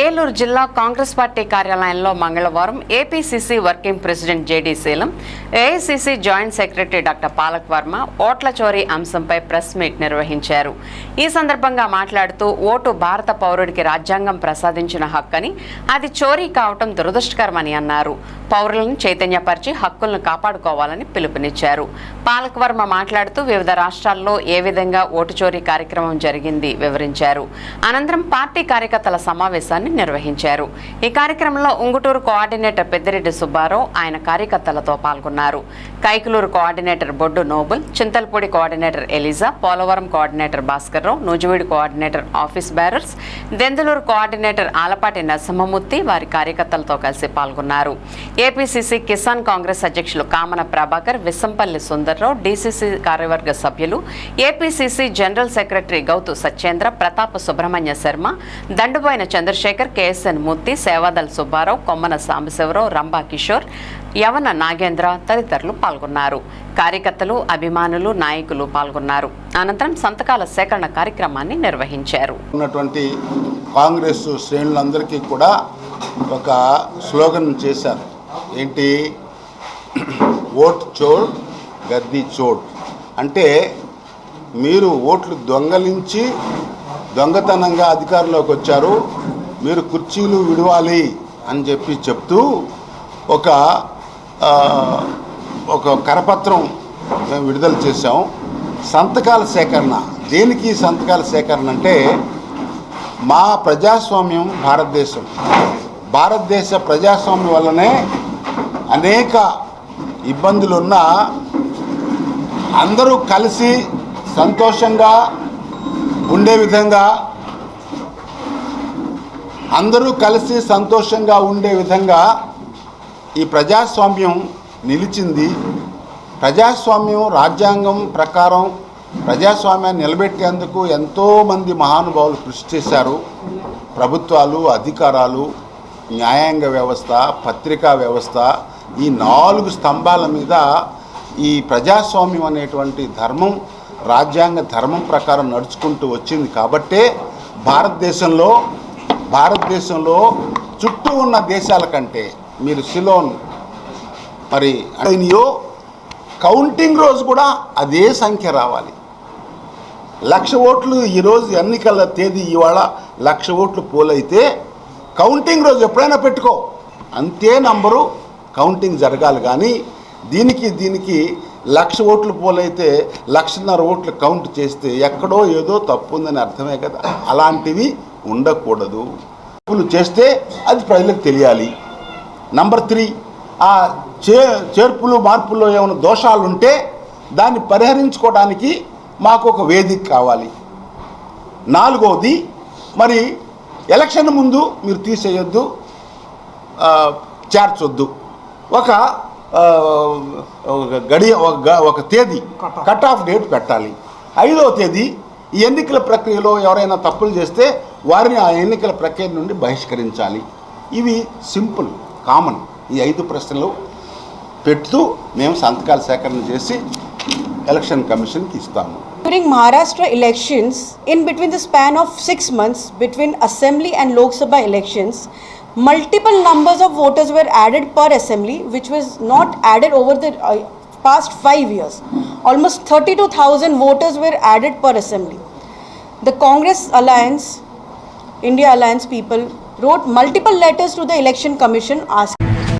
ఏలూరు జిల్లా కాంగ్రెస్ పార్టీ కార్యాలయంలో మంగళవారం APCC working president JD Seelam AICC joint secretary doctor Palak Varma ఓట్ల చోరీ అంశంపై ప్రెస్ మీట్ నిర్వహించారు. ఈ సందర్భంగా మాట్లాడుతూ ఓటు భారత పౌరుడికి రాజ్యాంగం ప్రసాదించిన హక్కని అది చోరీ కావటం దురదృష్టకరమని అన్నారు. పౌరులను చైతన్యపరిచి హక్కులను కాపాడుకోవాలని పిలుపునిచ్చారు. పాలక్ వర్మ మాట్లాడుతూ వివిధ రాష్ట్రాల్లో ఏ విధంగా ఓటు చోరీ కార్యక్రమం జరిగింది వివరించారు. అనంతరం పార్టీ కార్యకర్తల సమావేశాన్ని నిర్వహించారు. ఈ కార్యక్రమంలో ఉంగుటూరు కోఆర్డినేటర్ పెద్దిరెడ్డి సుబ్బారావు ఆయన కార్యకర్తలతో పాల్గొన్నారు. Kaikaluru coordinator Boddu Noble Chintalapudi coordinator Eliza Polavaram coordinator Bhaskarrao Nuzvid coordinator office bearers Denduluru coordinator Alapati Narasimhamurthy వారి కార్యకర్తలతో కలిసి పాల్గొన్నారు. ఏపీసీసీ కిసాన్ కాంగ్రెస్ అధ్యక్షులు కామన ప్రభాకర్ విస్సంపల్లి సుందర్రావు డీసీసీ కార్యవర్గ సభ్యులు APCC general secretary Gouthu Satyendra Pratapa Subrahmanya Sharma Dandaboina Chandrasekhar KSN Murthy Sevadal Subbarao Kommana Sambasivarao Rambha Kishore Yavana Nagendra తదితరులు పాల్గొన్నారు. కార్యకర్తలు అభిమానులు నాయకులు పాల్గొన్నారు. అనంతరం సంతకాల సేకరణ కార్యక్రమాన్ని నిర్వహించారు. ఉన్నటువంటి కాంగ్రెస్ శ్రేణులందరికీ కూడా ఒక స్లోగన్ చేశారు. ఏంటి? ఓట్ చోడ్ గద్దీ చోడ్ అంటే మీరు ఓట్లు దొంగలించి దొంగతనంగా అధికారంలోకి వచ్చారు. మీరు కుర్చీలు విడవాలి అని చెప్పి చెప్తూ ఒక ఒక కరపత్రం మేము విడుదల చేశాం. సంతకాల సేకరణ. దేనికి సంతకాల సేకరణ అంటే మా ప్రజాస్వామ్యం భారతదేశం. భారతదేశ ప్రజాస్వామ్యం వల్లనే అనేక ఇబ్బందులున్న అందరూ కలిసి సంతోషంగా ఉండే విధంగా అందరూ కలిసి సంతోషంగా ఉండే విధంగా ఈ ప్రజాస్వామ్యం నిలిచింది. ప్రజాస్వామ్యం రాజ్యాంగం ప్రకారం ప్రజాస్వామ్యాన్ని నిలబెట్టేందుకు ఎంతోమంది మహానుభావులు కృషి చేశారు. ప్రభుత్వాలు అధికారాలు న్యాయాంగ వ్యవస్థ పత్రికా వ్యవస్థ ఈ నాలుగు స్తంభాల మీద ఈ ప్రజాస్వామ్యం అనేటువంటి ధర్మం రాజ్యాంగ ధర్మం ప్రకారం నడుచుకుంటూ వచ్చింది కాబట్టే భారతదేశంలో భారతదేశంలో చుట్టూ ఉన్న దేశాల కంటే మీరు సిలోన్ మరి అయినయో కౌంటింగ్ రోజు కూడా అదే సంఖ్య రావాలి. లక్ష ఓట్లు ఈరోజు ఎన్నికల తేదీ ఇవాళ లక్ష ఓట్లు పోలైతే కౌంటింగ్ రోజు ఎప్పుడైనా పెట్టుకో. అంతే నంబరు కౌంటింగ్ జరగాలి కానీ దీనికి దీనికి లక్ష ఓట్లు పోలైతే లక్షన్నర ఓట్లు కౌంట్ చేస్తే ఎక్కడో ఏదో తప్పు ఉందని అర్థమే కదా. అలాంటివి ఉండకూడదు. తప్పులు చేస్తే అది ప్రజలకు తెలియాలి. నంబర్ త్రీ ఆ చే చేర్పులు మార్పుల్లో ఏమైనా దోషాలు ఉంటే దాన్ని పరిహరించుకోవడానికి మాకు ఒక వేదిక కావాలి. నాలుగవది మరి ఎలక్షన్ ముందు మీరు తీసేయొద్దు చేర్చొద్దు. ఒక గడియ ఒక తేదీ కట్ ఆఫ్ డేట్ పెట్టాలి. ఐదవ తేదీ ఈ ఎన్నికల ప్రక్రియలో ఎవరైనా తప్పులు చేస్తే వారిని ఆ ఎన్నికల ప్రక్రియ నుండి బహిష్కరించాలి. ఇవి సింపుల్ కామన్ ఈ ఐదు ప్రశ్నలు పెడుతూ మేము సంతకాల సేకరణ చేసి ఎలక్షన్ కమిషన్కి ఇస్తాము. During Maharashtra elections in between the span of six months between assembly and Lok Sabha elections multiple numbers of voters were added per assembly which was not added over the past five years. Almost 32,000 voters were added per assembly. The Congress Alliance, India Alliance people wrote multiple letters to the Election Commission asking.